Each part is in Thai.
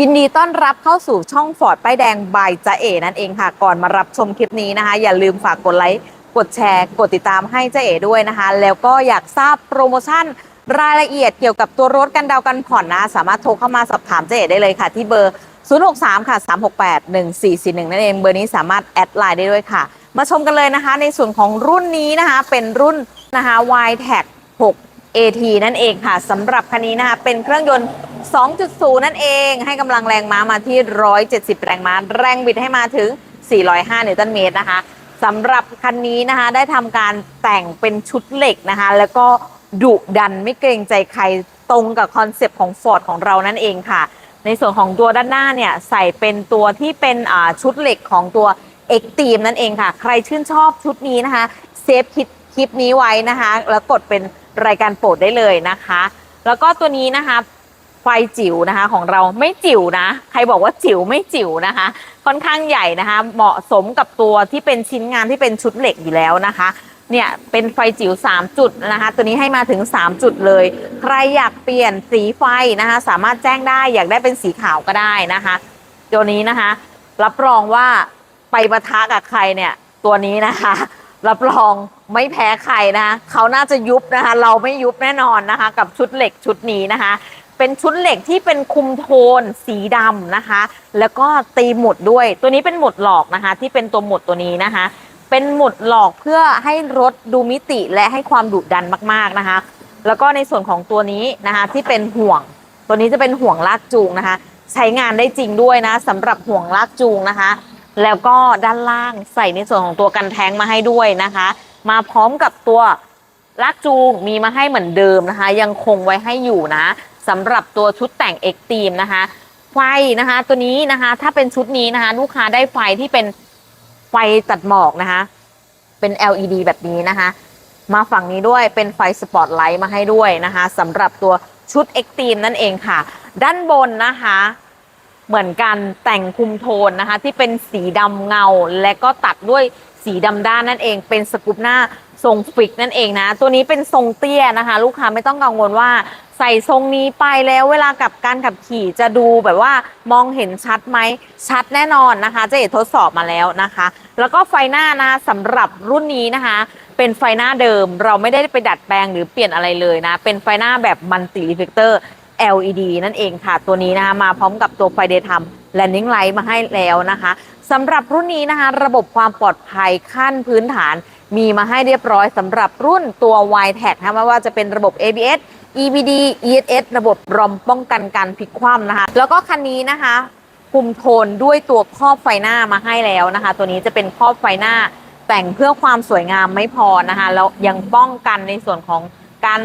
ยินดีต้อนรับเข้าสู่ช่องฟอร์ดป้ายแดงบายจ้าเอนั่นเองค่ะ ก่อนมารับชมคลิปนี้นะคะ อย่าลืมฝากกดไลค์กดแชร์ กดติดตามให้จ้าเอด้วยนะคะ แล้วก็อยากทราบโปรโมชั่นรายละเอียดเกี่ยวกับตัวรถกันดาวกันผ่อนนะ สามารถโทรเข้ามาสอบถามจ้าเอได้เลยค่ะ ที่เบอร์ 063 ค่ะ 368 1441 นั่นเอง เบอร์นี้สามารถแอดไลน์ได้ด้วยค่ะ มาชมกันเลยนะคะ ในส่วนของรุ่นนี้นะคะ เป็นรุ่นนะคะ y t a g 6 AT นั่นเองค่ะสำหรับคันนี้นะคะ เป็นเครื่องยนต์ 2.0 นั่นเองให้กำลังแรงม้ามาที่ 170 แรงม้า แรงบิดให้มาถึง 405 นิวตันเมตรนะคะสำหรับคันนี้นะคะได้ทำการแต่งเป็นชุดเหล็กนะคะ แล้วก็ดุดันไม่เกรงใจใครตรงกับคอนเซปต์ของ Ford ของเรานั่นเองค่ะ ในส่วนของตัวด้านหน้าเนี่ยใส่เป็นตัวที่เป็นชุดเหล็กของตัว X Team นั่นเองค่ะ ใครชื่นชอบชุดนี้นะคะเซฟคลิปคลิปนี้ไว้นะคะ แล้วกดเป็นรายการโปรดได้เลยนะคะ แล้วก็ตัวนี้นะคะ ไฟจิ๋วนะคะ ของเราไม่จิ๋วนะ ใครบอกว่าจิ๋วไม่จิ๋วนะคะ ค่อนข้างใหญ่นะคะ เหมาะสมกับตัวที่เป็นชิ้นงานที่เป็นชุดเหล็กอยู่แล้วนะคะเนี่ยเป็นไฟจิ๋ว3 จุดนะคะ ตัวนี้ให้มาถึง 3 จุดเลย ใครอยากเปลี่ยนสีไฟนะคะ สามารถแจ้งได้อยากได้เป็นสีขาวก็ได้นะคะ ตัวนี้นะคะ รับรองว่าไปประทะกับใครเนี่ยตัวนี้นะคะ รับรองไม่แพ้ใครนะคะเขาน่าจะยุบนะคะ เราไม่ยุบแน่นอนนะคะ กับชุดเหล็กชุดนี้นะคะ เป็นชุดเหล็กที่เป็นคุมโทนสีดำนะคะ แล้วก็ตีหมุดด้วย ตัวนี้เป็นหมุดหลอกนะคะ ที่เป็นตัวหมุดตัวนี้นะคะ เป็นหมุดหลอกเพื่อให้รถดูมิติและให้ความดุดันมากๆนะคะ แล้วก็ในส่วนของตัวนี้นะคะที่เป็นห่วง ตัวนี้จะเป็นห่วงลากจูงนะคะ ใช้งานได้จริงด้วยนะสำหรับห่วงลากจูงนะคะ แล้วก็ด้านล่างใส่ในส่วนของตัวกันแท้งมาให้ด้วยนะคะ มาพร้อมกับตัวลากจูงมีมาให้เหมือนเดิมนะคะ ยังคงไว้ให้อยู่นะ สำหรับตัวชุดแต่ง X t e a m นะคะ ไฟนะคะตัวนี้นะคะ ถ้าเป็นชุดนี้นะคะ ลูกค้าได้ไฟที่เป็นไฟตัดหมอกนะคะ เป็น LED แบบนี้นะคะ มาฝั่งนี้ด้วยเป็นไฟสปอตไลท์มาให้ด้วยนะคะสำหรับตัวชุด X t e a m นั่นเองค่ะ ด้านบนนะคะเหมือนกันแต่งคุมโทนนะคะ ที่เป็นสีดำเงาและก็ตัดด้วยสีดำด้านนั่นเอง เป็นสกูปหน้าทรงฟิกนั่นเองนะ ตัวนี้เป็นทรงเตี้ยนะคะ ลูกค้าไม่ต้องกังวลว่า ใส่ทรงนี้ไปแล้วเวลากับการขับขี่จะดูแบบว่ามองเห็นชัดไหมชัดแน่นอนนะคะเจะเอกทดสอบมาแล้วนะคะ แล้วก็ไฟหน้านะสำหรับรุ่นนี้นะคะ เป็นไฟหน้าเดิม เราไม่ได้ไปดัดแปลงหรือเปลี่ยนอะไรเลยนะ เป็นไฟหน้าแบบมันติรีเฟกเตอร์ LED นั่นเองค่ะ ตัวนี้นะคะมาพร้อมกับตัวไฟเดย์ทำแลนดิ้งไลท์มาให้แล้วนะคะสำหรับรุ่นนี้นะคะ ระบบความปลอดภัยขั้นพื้นฐานมีมาให้เรียบร้อยสำหรับรุ่นตัว y t a g นะไม่ว่าจะเป็นระบบ ABS EBD ESS ระบบรอมป้องกันการพลิกคว่ำนะคะ แล้วก็คันนี้นะคะคุมโทนด้วยตัวครอบไฟหน้ามาให้แล้วนะคะ ตัวนี้จะเป็นครอบไฟหน้าแต่งเพื่อความสวยงามไม่พอนะคะแล้วยังป้องกันในส่วนของการ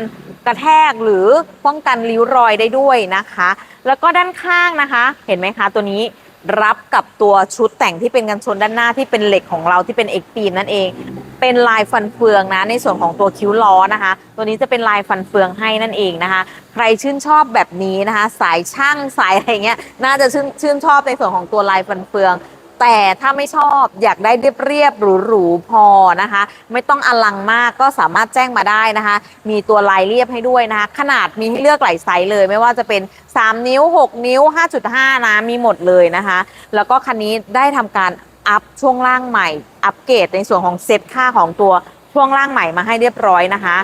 กระแทกหรือป้องกันริ้วรอยได้ด้วยนะคะ แล้วก็ด้านข้างนะคะ เห็นไหมคะตัวนี้รับกับตัวชุดแต่งที่เป็นกันชนด้านหน้าที่เป็นเหล็กของเราที่เป็นเอกตีนนั่นเอง เป็นลายฟันเฟืองนะ ในส่วนของตัวคิ้วล้อนะคะ ตัวนี้จะเป็นลายฟันเฟืองให้นั่นเองนะคะ ใครชื่นชอบแบบนี้นะคะ สายช่างสายอะไรเงี้ยน่าจะชื่นชื่นชอบในส่วนของตัวลายฟันเฟือง แต่ถ้าไม่ชอบอยากได้เรียบเรียบๆหรูๆพอนะคะ ไม่ต้องอลังมากก็สามารถแจ้งมาได้นะคะ มีตัวลายเรียบให้ด้วยนะคะ ขนาดมีให้เลือกหลายไซส์เลย ไม่ว่าจะเป็น 3 นิ้ว 6 นิ้ว 5.5 นะมีหมดเลยนะคะ แล้วก็คันนี้ได้ทำการ อัพช่วงล่างใหม่ อัปเกรดในส่วนของเซตค่าของตัวช่วงล่างใหม่มาให้เรียบร้อยนะคะ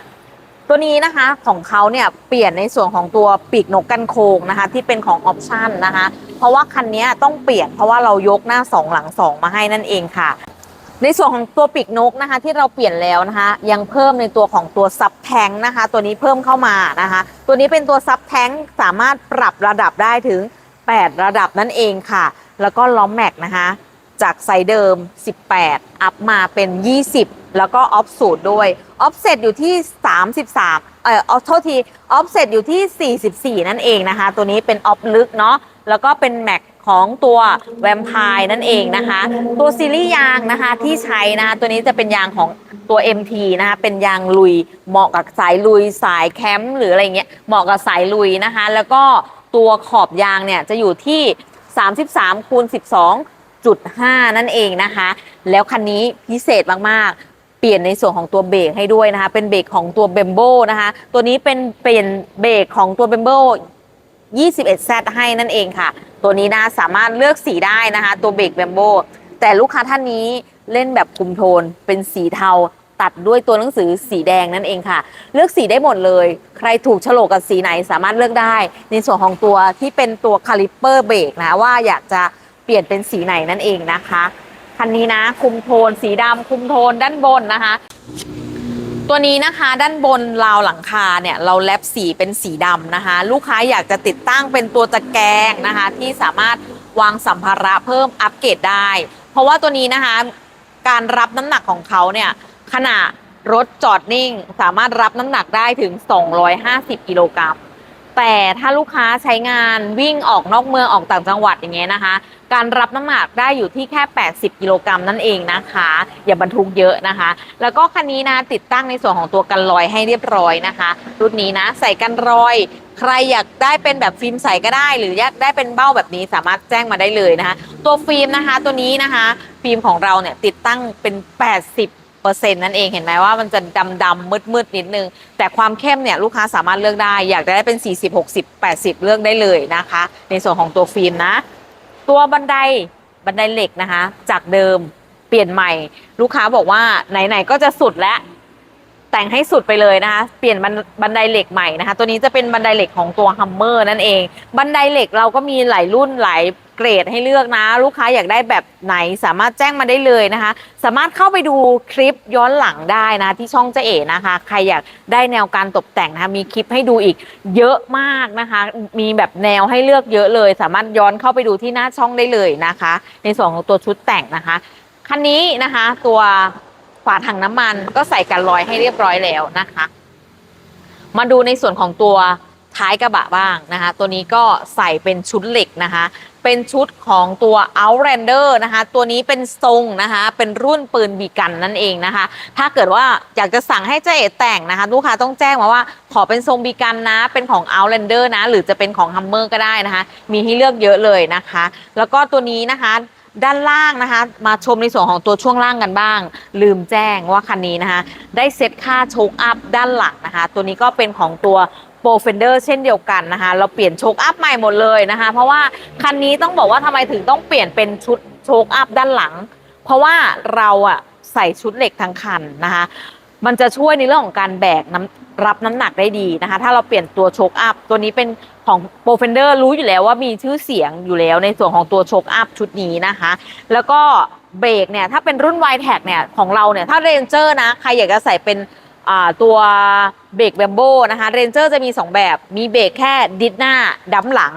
ตัวนี้นะคะของเขาเนี่ยเปลี่ยนในส่วนของตัวปีกนกกันโคงนะคะ ที่เป็นของออปชันนะคะ เพราะว่าคันนี้ต้องเปลี่ยนเพราะว่าเรายกหน้า 2 หลัง 2 มาให้นั่นเองค่ะในส่วนของตัวปีกนกนะคะที่เราเปลี่ยนแล้วนะคะ ยังเพิ่มในตัวของตัวซับแทงนะคะ ตัวนี้เพิ่มเข้ามานะคะ ตัวนี้เป็นตัวซับแทงสามารถปรับระดับได้ถึง 8 ระดับนั่นเองค่ะ แล้วก็ล้อมแม็กนะคะ จากไซส์เดิม 18 อัพมาเป็น 20 แล้วก็ออฟสูตรด้วยออฟเซตอยู่ที่ 33 เอ่อออโทษทีออฟเซตอยู่ที่ 44 นั่นเองนะคะ ตัวนี้เป็นออฟลึกเนาะแล้วก็เป็นแม็กของตัวแวมไพร์นั่นเองนะคะ ตัวซีรีส์ยางนะคะที่ใช้นะคะตัวนี้จะเป็นยางของตัว MT นะคะเป็นยางลุยเหมาะกับสายลุยสายแคมป์หรืออะไรเงี้ยเหมาะกับสายลุยนะคะ แล้วก็ตัวขอบยางเนี่ยจะอยู่ที่ 33คูณ12 จุด5นั่นเองนะคะ แล้วคันนี้พิเศษมากๆ เปลี่ยนในส่วนของตัวเบรกให้ด้วยนะคะ เป็นเบรกของตัวเบมโบนะคะ ตัวนี้เป็นเปลี่ยนเบรกของตัวเบมโบ 21Z ให้นั่นเองค่ะ ตัวนี้นะสามารถเลือกสีได้นะคะ ตัวเบรกแบมโบ แต่ลูกค้าท่านนี้เล่นแบบคุมโทน เป็นสีเทาตัดด้วยตัวหนังสือสีแดงนั่นเองค่ะ เลือกสีได้หมดเลย ใครถูกฉลกกับสีไหนสามารถเลือกได้ ในส่วนของตัวที่เป็นตัวคาลิปเปอร์เบรกนะว่าอยากจะ เปลี่ยนเป็นสีไหนนั่นเองนะคะคันนี้นะคุมโทนสีดำคุมโทนด้านบนนะคะ ตัวนี้นะคะด้านบนราวหลังคาเนี่ยเราแลบสีเป็นสีดำนะคะ ลูกค้าอยากจะติดตั้งเป็นตัวตะแกรงนะคะ ที่สามารถวางสัมภาระเพิ่มอัปเกรดได้ เพราะว่าตัวนี้นะคะ การรับน้ำหนักของเขาเนี่ยขณะรถจอดนิ่ง สามารถรับน้ำหนักได้ถึง 250 กิโลกรัม แต่ถ้าลูกค้าใช้งานวิ่งออกนอกเมืองออกต่างจังหวัดอย่างเงี้ยนะคะ การรับน้ำหนักได้อยู่ที่แค่ 80 กิโลกรัมนั่นเองนะคะ อย่าบรรทุกเยอะนะคะ แล้วก็คันนี้นะติดตั้งในส่วนของตัวกันรอยให้เรียบร้อยนะคะ รุ่นนี้นะใส่กันรอย ใครอยากได้เป็นแบบฟิล์มใสก็ได้ หรืออยากได้เป็นเบ้าแบบนี้สามารถแจ้งมาได้เลยนะคะ ตัวฟิล์มนะคะตัวนี้นะคะ ฟิล์มของเราเนี่ยติดตั้งเป็น 80 เปอร์เซ็นต์นั่นเองเห็นไหมว่ามันจะดำดำมืดมืดนิดนึง แต่ความเข้มเนี่ยลูกค้าสามารถเลือกได้ อยากจะได้เป็น 40 60 80 เลือกได้เลยนะคะ ในส่วนของตัวฟิล์มนะ ตัวบันไดบันไดเหล็กนะคะ จากเดิมเปลี่ยนใหม่ ลูกค้าบอกว่าไหนๆก็จะสุดแล้ว แต่งให้สุดไปเลยนะคะ เปลี่ยนบันไดเหล็กใหม่นะคะ ตัวนี้จะเป็นบันไดเหล็กของตัวฮัมเมอร์นั่นเอง บันไดเหล็กเราก็มีหลายรุ่นหลายเกรดให้เลือกนะ ลูกค้าอยากได้แบบไหนสามารถแจ้งมาได้เลยนะคะ สามารถเข้าไปดูคลิปย้อนหลังได้นะ ที่ช่องเจเอ๋นะคะ ใครอยากได้แนวการตกแต่งนะคะ มีคลิปให้ดูอีกเยอะมากนะคะ มีแบบแนวให้เลือกเยอะเลย สามารถย้อนเข้าไปดูที่หน้าช่องได้เลยนะคะ ในส่วนของตัวชุดแต่งนะคะคันนี้นะคะตัว ฝาถังน้ำมันก็ใส่กันรอยให้เรียบร้อยแล้วนะคะ มาดูในส่วนของตัวท้ายกระบะบ้างนะคะ ตัวนี้ก็ใส่เป็นชุดเหล็กนะคะ เป็นชุดของตัว Outlander นะคะ ตัวนี้เป็นทรงนะคะ เป็นรุ่นปืนบีกันนั่นเองนะคะ ถ้าเกิดว่าอยากจะสั่งให้เจ๊เอแต่งนะคะ ลูกค้าต้องแจ้งมาว่าขอเป็นทรงบีกันนะ เป็นของ Outlander นะ หรือจะเป็นของ Hummer ก็ได้นะคะ มีให้เลือกเยอะเลยนะคะ แล้วก็ตัวนี้นะคะ ด้านล่างนะคะ มาชมในส่วนของตัวช่วงล่างกันบ้าง ลืมแจ้งว่าคันนี้นะคะ ได้เซตค่าโชคอัพด้านหลังนะคะ ตัวนี้ก็เป็นของตัวโปรเฟนเดอร์เช่นเดียวกันนะคะ เราเปลี่ยนโชคอัพใหม่หมดเลยนะคะ เพราะว่าคันนี้ต้องบอกว่าทำไมถึงต้องเปลี่ยนเป็นชุดโชคอัพด้านหลัง เพราะว่าเราอะใส่ชุดเหล็กทั้งคันนะคะ มันจะช่วยในเรื่องของการแบกน้ำรับน้ำหนักได้ดีนะคะ ถ้าเราเปลี่ยนตัวโชคอัพตัวนี้เป็นของโปรเฟนเดอร์รู้อยู่แล้วว่ามีชื่อเสียงอยู่แล้วในส่วนของตัวโชคอัพชุดนี้นะคะ แล้วก็เบรกเนี่ยถ้าเป็นรุ่น y t แท็กเนี่ยของเราเนี่ยถ้าเรนเจอร์นะใครอยากจะใส่เป็นอ่าตัวเบรกแบมโบนะคะเรนเจอร์จะมี 2 แบบมีเบรกแค่ดิสหน้าดัมหลัง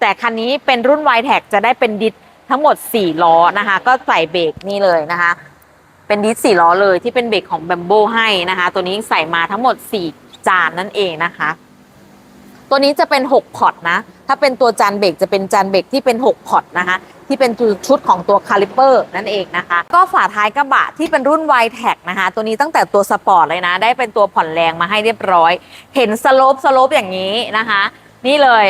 แต่คันนี้เป็นรุ่น y t แท็กจะได้เป็นดิสทั้งหมด 4 ล้อนะคะ ก็ใส่เบรกนี่เลยนะคะ เป็นดิสสี่ล้อเลยที่เป็นเบรกของแบมโบให้นะคะ ตัวนี้ใส่มาทั้งหมด 4 จานนั่นเองนะคะ ตัวนี้จะเป็น 6 พอร์ตนะ ถ้าเป็นตัวจานเบรกจะเป็นจานเบรกที่เป็น 6 พอร์ตนะคะ ที่เป็นชุดของตัวคาลิเปอร์นั่นเองนะคะ ก็ฝาท้ายกระบะที่เป็นรุ่น y t แท็นะคะ ตัวนี้ตั้งแต่ตัวสปอร์ตเลยนะ ได้เป็นตัวผ่อนแรงมาให้เรียบร้อย เห็นสโลปสโลปอย่างนี้นะคะ นี่เลย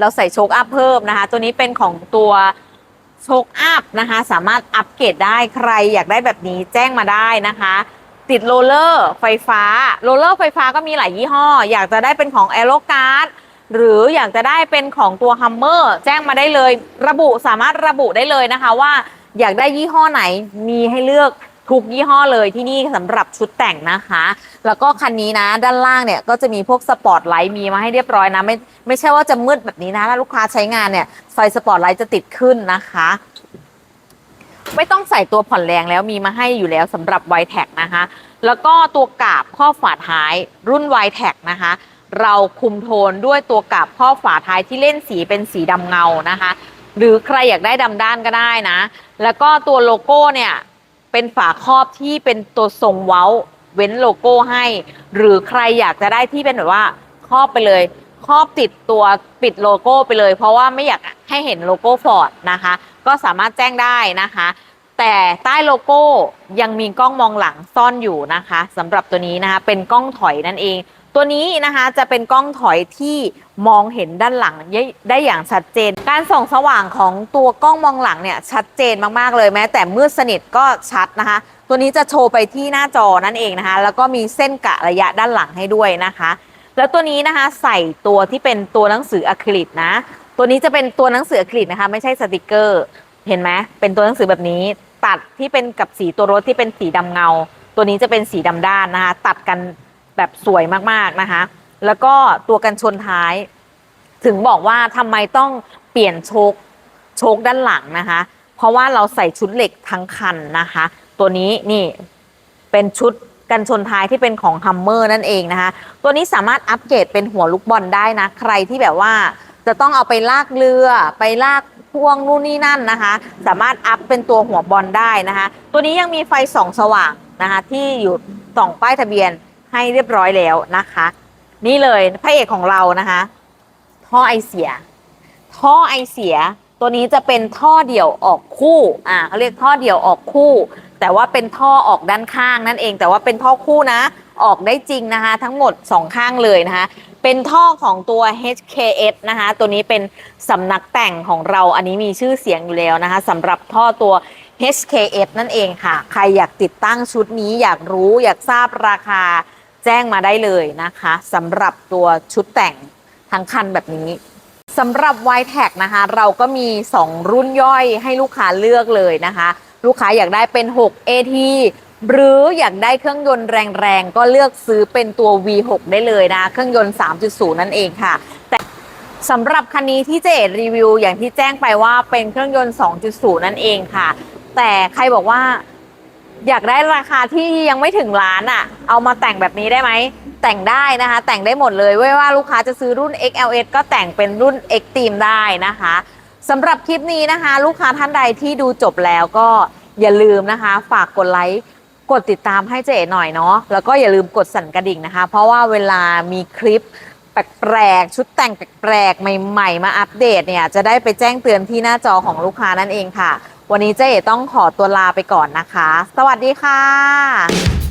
เราใส่โชคอัพเพิ่มนะคะ ตัวนี้เป็นของตัว โชคอัพนะคะ สามารถอัปเกรดได้ใครอยากได้แบบนี้แจ้งมาได้นะคะ ติดโรลเลอร์ไฟฟ้าโรลเลอร์ไฟฟ้าก็มีหลายยี่ห้อ อยากจะได้เป็นของแอโรการ์ดหรืออยากจะได้เป็นของตัวฮัมเมอร์แจ้งมาได้เลย ระบุสามารถระบุได้เลยนะคะว่าอยากได้ยี่ห้อไหนมีให้เลือก ทุกยี่ห้อเลยที่นี่สำหรับชุดแต่งนะคะ แล้วก็คันนี้นะด้านล่างเนี่ยก็จะมีพวกสปอตไลท์มีมาให้เรียบร้อยนะ ไม่ไม่ใช่ว่าจะมืดแบบนี้นะถ้าลูกค้าใช้งานเนี่ยไฟสปอตไลท์จะติดขึ้นนะคะไม่ต้องใส่ตัวผ่อนแรงแล้วมีมาให้อยู่แล้วสำหรับ y t แท็นะคะ แล้วก็ตัวกาบข้อฝาท้ายรุ่น y t แท็นะคะ เราคุมโทนด้วยตัวกาบข้อฝาท้ายที่เล่นสีเป็นสีดำเงานะคะ หรือใครอยากได้ดำด้านก็ได้นะ แล้วก็ตัวโลโก้เนี่ย เป็นฝาครอบที่เป็นตัวทรงเว้าเว้นโลโก้ให้ หรือใครอยากจะได้ที่เป็นแบบว่าครอบไปเลยครอบติดตัวปิดโลโก้ไปเลย เพราะว่าไม่อยากให้เห็นโลโก้ฟอร์ดนะคะ ก็สามารถแจ้งได้นะคะ แต่ใต้โลโก้ยังมีกล้องมองหลังซ่อนอยู่นะคะสำหรับตัวนี้นะคะเป็นกล้องถอยนั่นเอง ตัวนี้นะคะจะเป็นกล้องถอยที่มองเห็นด้านหลังได้อย่างชัดเจน การส่องสว่างของตัวกล้องมองหลังเนี่ยชัดเจนมากๆเลยแม้ แต่มืดสนิทก็ชัดนะคะ ตัวนี้จะโชว์ไปที่หน้าจอนั่นเองนะคะ แล้วก็มีเส้นกะระยะด้านหลังให้ด้วยนะคะ แล้วตัวนี้นะคะใส่ตัวที่เป็นตัวหนังสืออะคริลิกนะ ตัวนี้จะเป็นตัวหนังสืออะคริลิกนะคะ ไม่ใช่สติกเกอร์ เห็นไหมเป็นตัวหนังสือแบบนี้ ตัดที่เป็นกับสีตัวรถที่เป็นสีดำเงา ตัวนี้จะเป็นสีดำด้านนะคะ ตัดกัน แบบสวยมากๆนะคะ แล้วก็ตัวกันชนท้าย ถึงบอกว่าทำไมต้องเปลี่ยนโชคโชคด้านหลังนะคะ เพราะว่าเราใส่ชุดเหล็กทั้งคันนะคะ ตัวนี้นี่เป็นชุดกันชนท้ายที่เป็นของฮัมเมอร์นั่นเองนะคะ ตัวนี้สามารถอัปเกรดเป็นหัวลูกบอลได้นะ ใครที่แบบว่าจะต้องเอาไปลากเรือไปลากพ่วงนู่นนี่นั่นนะคะ สามารถอัพเป็นตัวหัวบอลได้นะคะ ตัวนี้ยังมีไฟส่องสว่างนะคะที่อยู่ส่องป้ายทะเบียน ให้เรียบร้อยแล้วนะคะ นี่เลยพระเอกของเรานะคะ ท่อไอเสีย ท่อไอเสีย ตัวนี้จะเป็นท่อเดี่ยวออกคู่อ่าเขาเรียกท่อเดี่ยวออกคู่ แต่ว่าเป็นท่อออกด้านข้างนั่นเอง แต่ว่าเป็นท่อคู่นะ ออกได้จริงนะคะ ทั้งหมด 2 ข้างเลยนะคะเป็นท่อของตัว HKS นะคะ ตัวนี้เป็นสำนักแต่งของเรา อันนี้มีชื่อเสียงอยู่แล้วนะคะสำหรับท่อตัว HKS นั่นเองค่ะ ใครอยากติดตั้งชุดนี้อยากรู้อยากทราบราคา แจ้งมาได้เลยนะคะสำหรับตัวชุดแต่งทั้งคันแบบนี้สำหรับ y t e c นะคะ เราก็มี 2 รุ่นย่อยให้ลูกค้าเลือกเลยนะคะ ลูกค้าอยากได้เป็น 6 AT หรืออยากได้เครื่องยนต์แรงๆ ก็เลือกซื้อเป็นตัว V6 ได้เลยนะ เครื่องยนต์ 3.0 นั่นเองค่ะ แต่สำหรับคันนี้ที่เจรีวิวอย่างที่แจ้งไปว่าเป็นเครื่องยนต์ 2.0 นั่นเองค่ะ แต่ใครบอกว่า อยากได้ราคาที่ยังไม่ถึงล้านอะ่ะ เอามาแต่งแบบนี้ได้ไหม แต่งได้นะคะ แต่งได้หมดเลยไม่ว่าลูกค้าจะซื้อรุ่น XLS ก็แต่งเป็นรุ่น X Team ได้นะคะสำหรับคลิปนี้นะคะ ลูกค้าท่านใดที่ดูจบแล้วก็อย่าลืมนะคะ ฝากกดไลค์กดติดตามให้เจ๊หน่อยเนาะแล้วก็อย่าลืมกดสั่นกระดิ่งนะคะ เพราะว่าเวลามีคลิปแปลกๆชุดแต่งแปลกๆใหม่ ๆ มาอัปเดตเนี่ยจะได้ไปแจ้งเตือนที่หน้าจอของลูกค้านั่นเองค่ะ วันนี้เจ๊ต้องขอตัวลาไปก่อนนะคะ สวัสดีค่ะ